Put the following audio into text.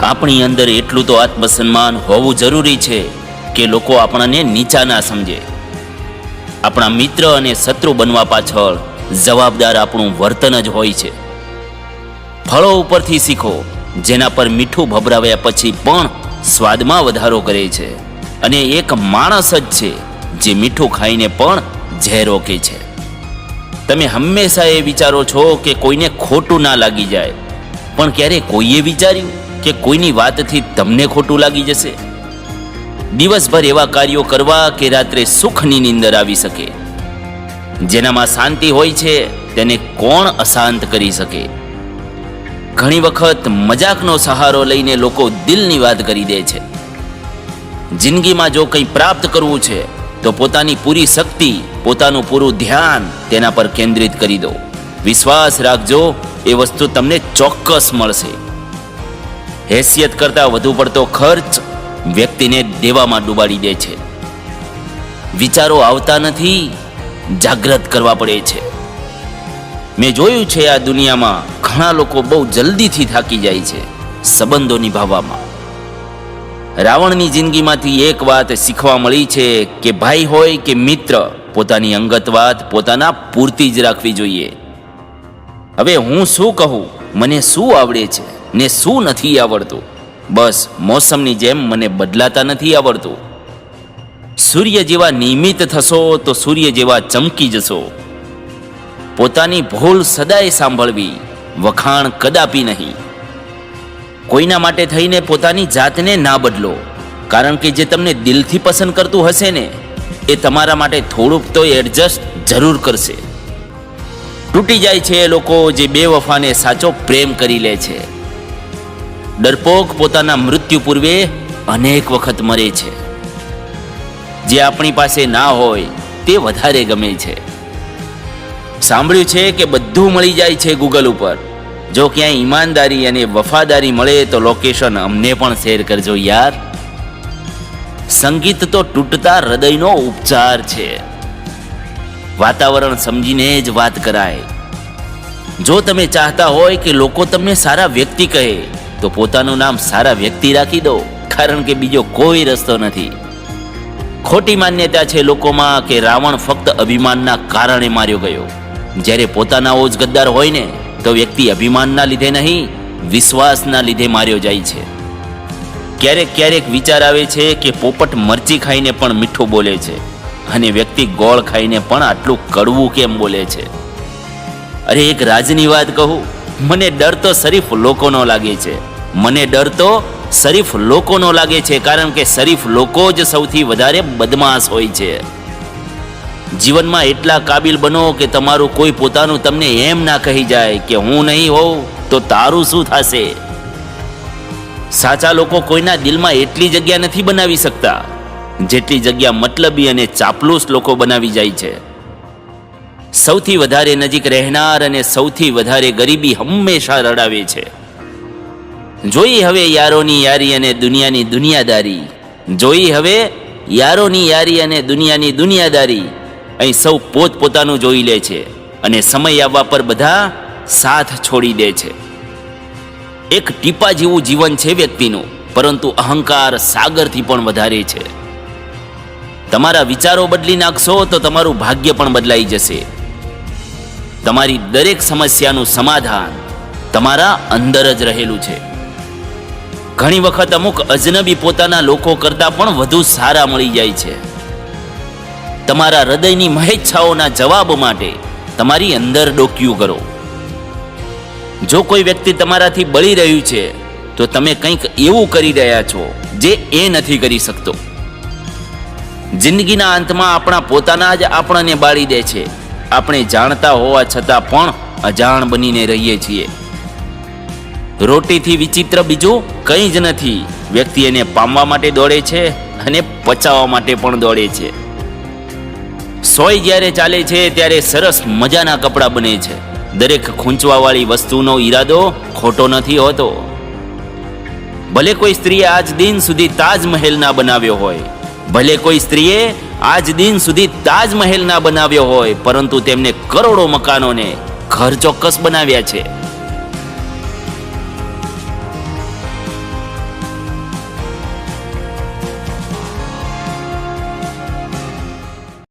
આપણી અંદર એટલું તો આત્મસન્માન હોવું જરૂરી છે કે લોકો આપણને નીચા ના સમજે. આપણા મિત્ર અને શત્રુ બનવા પાછળ જવાબદાર આપણું વર્તન જ હોય છે. ફળો ઉપરથી શીખો, જેના પર મીઠું ભભરાવ્યા પછી પણ સ્વાદમાં વધારો કરે છે. અને એક માણસ જ છે જે મીઠું ખાઈને પણ ઝેર ઓકે છે. તમે હંમેશા એ વિચારો છો કે કોઈને ખોટું ના લાગી જાય. પણ ક્યારે કોઈએ વિચાર્યું? કે કોઈની વાતથી તમને ખોટું લાગી જશે? દિવસભર એવા કાર્યો કરવા કે રાત્રે સુખની નીંદર આવી શકે. જેનામાં શાંતિ હોય છે, તેને કોણ અશાંત કરી શકે? ઘણી વખત મજાકનો સહારો લઈને લોકો દિલની વાત કરી દે છે. જિંદગીમાં જો કંઈ પ્રાપ્ત કરવું છે, તો પોતાની પૂરી શક્તિ, પોતાનું પૂરું ધ્યાન તેના પર કેન્દ્રિત કરી દો. વિશ્વાસ રાખજો, એ વસ્તુ તમને ચોક્કસ મળશે. હેસિયત કરતાં વધુ પડતો ખર્ચ વ્યક્તિને દેવામાં ડૂબાડી દે છે. વિચારો આવતા નથી, જાગ્રત કરવા પડે છે. મેં જોયું છે આ દુનિયામાં ઘણા લોકો બહુ જલ્દીથી થાકી જાય છે, સંબંધો નિભાવવામાં. રાવણની જિંદગીમાંથી એક વાત શીખવા મળી છે કે ભાઈ હોય કે મિત્ર, પોતાની અંગત વાત પોતાના પૂરતી જ રાખવી જોઈએ. હવે હું શું કહું? મને શું આવડે છે? ને શું નથી આવડતું? બસ મોસમની જેમ મને બદલાતા નથી આવડતું. સૂર્ય જેવા નિયમિત થશો તો સૂર્ય જેવા ચમકી જશો. પોતાની ભૂલ સદાય સાંભળવી, વખાણ કદાપી નહીં. કોઈના માટે થઈને પોતાની જાતને ના બદલો, કારણ કે જે તમને દિલથી પસંદ કરતું હશે ને, એ તમારા માટે થોડુંક તો એડજસ્ટ જરૂર કરશે. તૂટી જાય છે એ લોકો જે બેવફાને સાચો પ્રેમ કરી લે છે. ડરપોક પોતાના મૃત્યુ પૂર્વે અનેક વખત મરે છે. જે આપણી પાસે ના હોય, તે વધારે ગમે છે. સાંભળ્યું છે કે બધું મળી જાય છે ગૂગલ ઉપર. જો ક્યાંય ઈમાનદારી અને વફાદારી મળે તો લોકેશન અમને પણ શેર કરજો યાર. સંગીત તો તૂટતા હૃદયનો ઉપચાર છે. વાતાવરણ સમજીને જ વાત કરાય. જો તમે ચાહતા હોય કે લોકો તમને સારા વ્યક્તિ કહે તો પોતાનું નામ સારા વ્યક્તિ રાખી દો, કારણ કે બીજો કોઈ રસ્તો નથી. ખોટી માન્યતા છે લોકોમાં કે રાવણ ફક્ત અભિમાનના કારણે માર્યો ગયો. જ્યારે પોતાના જ ગદ્દાર હોય ને, તો વ્યક્તિ અભિમાનના લીધે નહીં, વિશ્વાસના લીધે માર્યો જાય છે. ક્યારેક ક્યારેક વિચાર આવે છે કે પોપટ મરચી ખાઈને પણ મીઠું બોલે છે, અને વ્યક્તિ ગોળ ખાઈને પણ આટલું કડવું કેમ બોલે છે? અરે એક રાજની વાત કહું, મને ડર તો શરીફ લોકોનો લાગે છે. મને ડર તો શરીફ લોકોનો લાગે છે, કારણ કે શરીફ લોકો જ સૌથી વધારે બદમાશ હોય છે. જીવનમાં એટલા કાબિલ બનો કે તમારું કોઈ પોતાનું તમને એમ ના કહી જાય કે હું નહીં હોઉં, તો તારું શું થશે? સાચા લોકો કોઈના દિલમાં એટલી જગ્યા નથી બનાવી શકતા, જેટલી જગ્યા મતલબી અને ચાપલૂસ લોકો બનાવી જાય છે. સૌથી વધારે નજીક રહેનાર અને સૌથી વધારે ગરીબી હંમેશા રડાવે છે. જોઈ હવે યારોની યારી અને દુનિયાની દુનિયાદારી. જોઈ હવે યારોની યારી અને દુનિયાની દુનિયાદારી. અહીં સૌ પોત પોતાનું જોઈ લે છે અને સમય આવવા પર બધા સાથ છોડી દે છે. એક ટીપા જેવું જીવન છે વ્યક્તિનું, પરંતુ અહંકાર સાગરથી પણ વધારે છે. તમારા વિચારો બદલી નાખશો તો તમારું ભાગ્ય પણ બદલાઈ જશે. તમારી દરેક સમસ્યાનું સમાધાન તમારા અંદર જ રહેલું છે. ઘણી વખત અમુક અજનબી પોતાના લોકો કરતાં પણ વધુ સારા મળી જાય છે. તમારા હૃદયની મહેચ્છાઓના જવાબ માટે તમારી અંદર ડોક્યું કરો. જો કોઈ વ્યક્તિ તમારાથી બળી રહ્યું છે, તો તમે કંઈક એવું કરી રહ્યા છો જે એ નથી કરી શકતો. જિંદગીના અંતમાં આપણા પોતાના જ આપણને બાળી દે છે. આપણે જાણતા હોવા છતાં પણ અજાણ બનીને રહીએ છીએ. રોટીથી વિચિત્ર બીજું કંઈ જ નથી. વ્યક્તિ એને પામવા માટે દોડે છે અને પચાવવા માટે પણ દોડે છે. સોય જ્યારે ચાલે છે ત્યારે સરસ મજાના કપડાં બને છે. દરેક ખૂંચવાવાળી વસ્તુનો ઈરાદો ખોટો નથી હોતો. ભલે કોઈ સ્ત્રીએ આજ દિન સુધી તાજમહેલ ના બનાવ્યો હોય. ભલે કોઈ સ્ત્રીએ આજ દિન સુધી તાજમહેલ ના બનાવ્યો હોય, પરંતુ તેમને કરોડો મકાનોને ઘર ચોક્કસ બનાવ્યા છે.